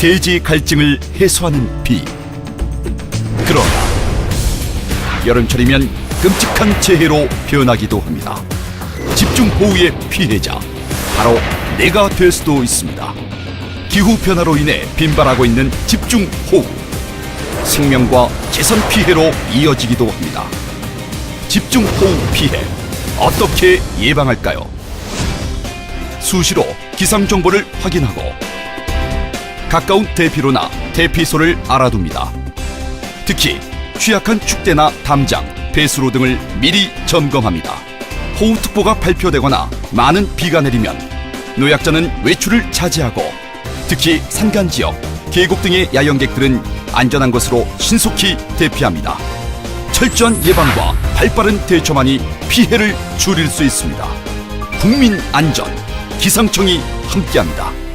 대지 갈증을 해소하는 비. 그러나 여름철이면 끔찍한 재해로 변하기도 합니다. 집중호우의 피해자 바로 내가 될 수도 있습니다. 기후 변화로 인해 빈발하고 있는 집중호우 생명과 재산 피해로 이어지기도 합니다. 집중호우 피해 어떻게 예방할까요? 수시로 기상 정보를 확인하고 가까운 대피로나 대피소를 알아둡니다. 특히 취약한 축대나 담장, 배수로 등을 미리 점검합니다. 호우특보가 발표되거나 많은 비가 내리면 노약자는 외출을 자제하고 특히 산간 지역, 계곡 등의 야영객들은 안전한 곳으로 신속히 대피합니다. 철저한 예방과 발빠른 대처만이 피해를 줄일 수 있습니다. 국민 안전, 기상청이 함께합니다.